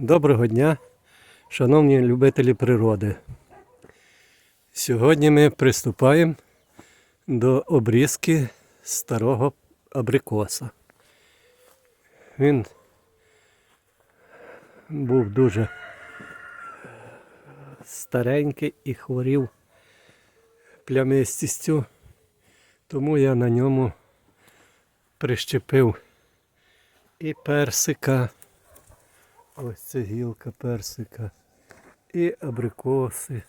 Доброго дня, шановні любителі природи. Сьогодні ми приступаємо до обрізки старого абрикоса. Він був дуже старенький і хворів плямистістю, тому я на ньому прищепив і персика. Ось це гілка персика. І абрикоси,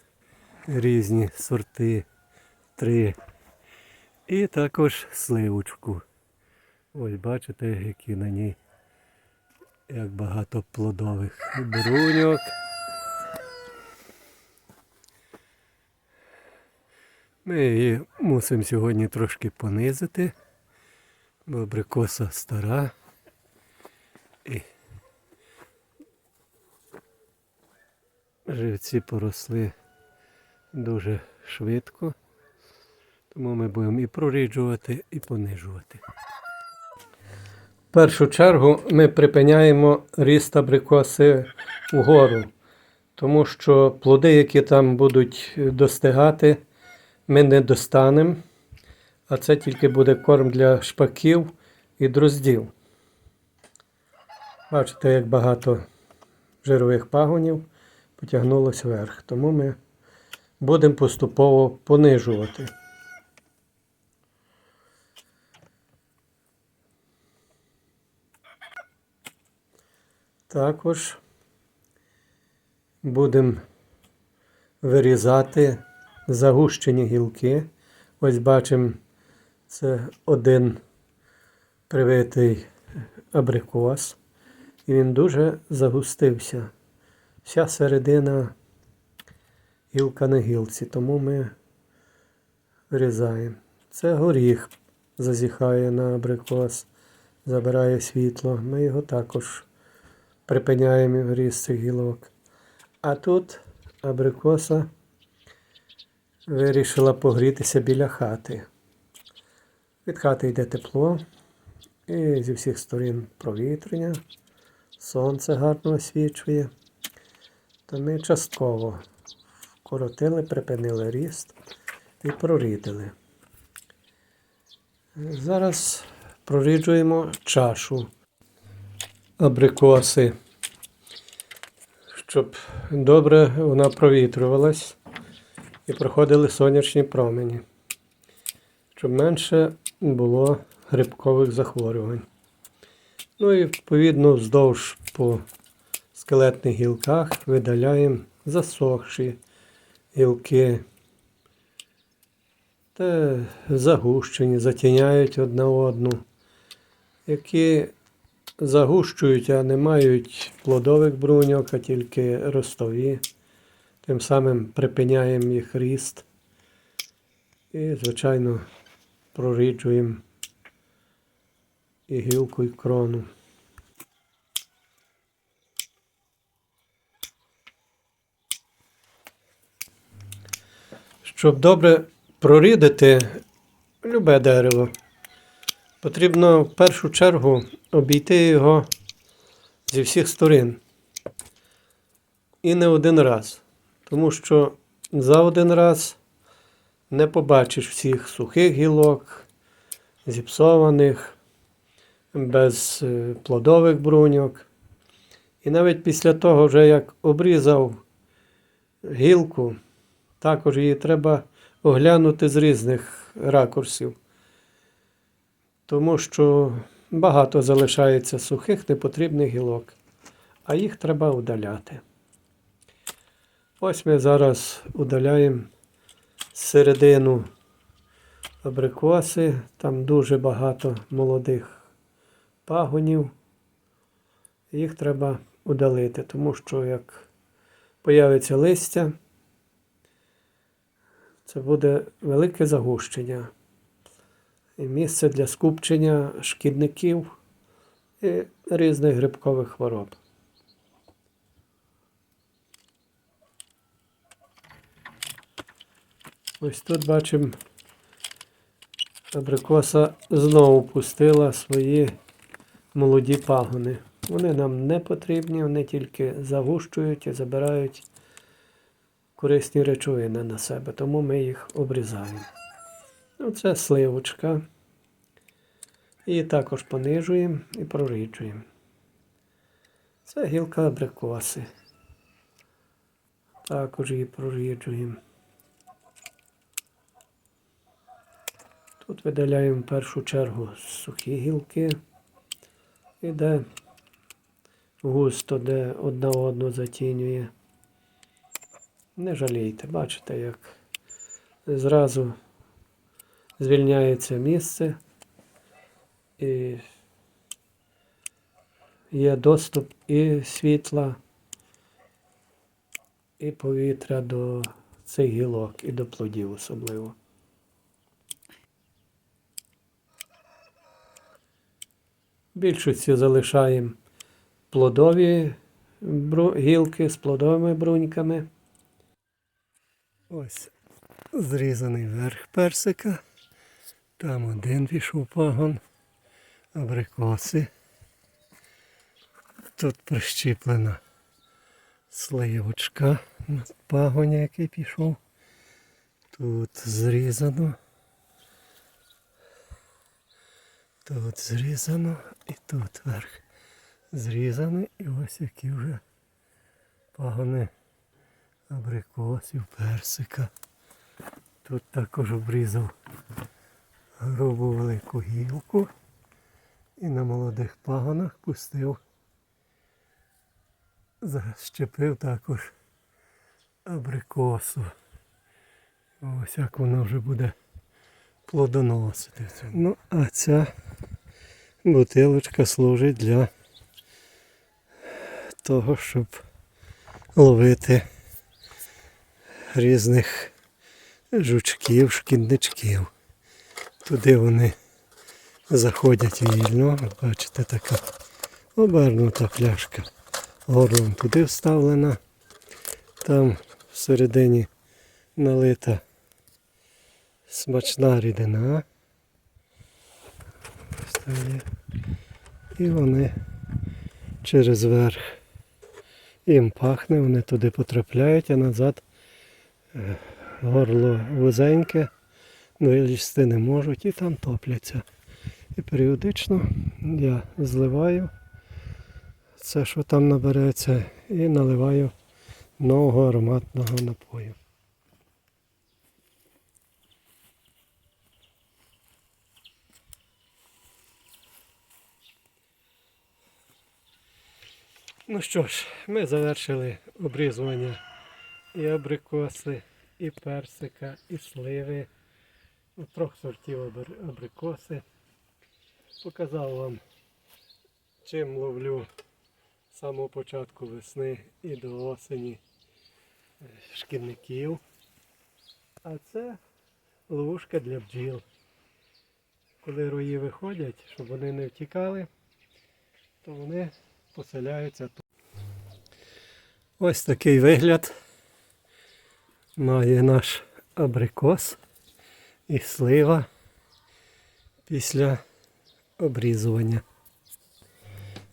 різні сорти, три. І також сливочку. Ось бачите, які на ній як багато плодових бруньок. Ми її мусимо сьогодні трошки понизити, бо абрикоса стара. І живці поросли дуже швидко, тому ми будемо і проріджувати, і понижувати. В першу чергу ми припиняємо ріст абрикоси вгору, тому що плоди, які там будуть достигати, ми не достанемо, а це тільки буде корм для шпаків і дроздів. Бачите, як багато жирових пагонів потягнулося вверх. Тому ми будемо поступово понижувати. Також будемо вирізати загущені гілки. Ось бачимо, це один привитий абрикос. І він дуже загустився. Вся середина гілка на гілці, тому ми вирізаємо. Це горіх зазіхає на абрикос, забирає світло. Ми його також припиняємо ріст цих гілок. А тут абрикоса вирішила погрітися біля хати. Від хати йде тепло, і зі всіх сторін провітрення, сонце гарно освічує. То ми частково вкоротили, припинили ріст і прорідили. Зараз проріджуємо чашу абрикоси, щоб добре вона провітрювалась і проходили сонячні промені, щоб менше було грибкових захворювань. Ну і відповідно вздовж по скелетних гілках видаляємо засохші гілки. Та загущені, затіняють одна одну, які загущують, а не мають плодових бруньок, а тільки ростові. Тим самим припиняємо їх ріст і, звичайно, проріджуємо і гілку, і крону. Щоб добре прорідити любе дерево, потрібно в першу чергу обійти його зі всіх сторін. І не один раз. Тому що за один раз не побачиш всіх сухих гілок, зіпсованих, без е, плодових бруньок. І навіть після того, вже як обрізав гілку, також її треба оглянути з різних ракурсів, тому що багато залишається сухих непотрібних гілок, а їх треба удаляти. Ось ми зараз удаляємо середину абрикоси, там дуже багато молодих пагонів. Їх треба удалити, тому що як появиться листя, це буде велике загущення і місце для скупчення шкідників і різних грибкових хвороб. Ось тут бачимо, абрикоса знову пустила свої молоді пагони. Вони нам не потрібні, вони тільки загущують і забирають корисні речовини на себе, тому ми їх обрізаємо. Ну, це сливочка. Її також понижуємо і проріджуємо. Це гілка абрикоси. Також її проріджуємо. Тут видаляємо в першу чергу сухі гілки. І де густо, де одна одну затінює. Не жалійте, бачите, як зразу звільняється місце і є доступ і світла, і повітря до цих гілок, і до плодів особливо. Більшості залишаємо плодові гілки з плодовими бруньками. Ось зрізаний верх персика. Там один пішов пагон, абрикоси. Тут прищіплена сливочка на пагоні, який пішов. Тут зрізано. Тут зрізано і тут верх зрізано. І ось які вже пагони абрикосів, персика. Тут також обрізав грубу велику гілку і на молодих пагонах пустив. Защепив також абрикосу. Ось як воно вже буде плодоносити. Ну, а ця бутилочка служить для того, щоб ловити різних жучків, шкідничків. Туди вони заходять вільно. Бачите, така обернута пляшка. Горлом туди вставлена. Там всередині налита смачна рідина. І вони через верх їм пахне, вони туди потрапляють, а назад горло вузеньке, вилізти не можуть і там топляться. І періодично я зливаю це, що там набереться, і наливаю нового ароматного напою. Ну що ж, ми завершили обрізування і абрикоси, і персика, і сливи. Трьох сортів абрикоси. Показав вам, чим ловлю з самого початку весни і до осені е, шкідників. А це ловушка для бджіл. Коли рої виходять, щоб вони не втікали, то вони поселяються тут. Ось такий вигляд має наш абрикос і слива після обрізування.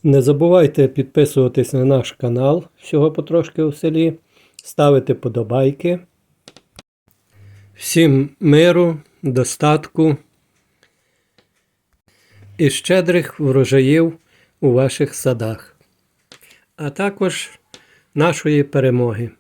Не забувайте підписуватись на наш канал всього потрошки у селі, ставити подобайки. Всім миру, достатку і щедрих врожаїв у ваших садах, а також нашої перемоги.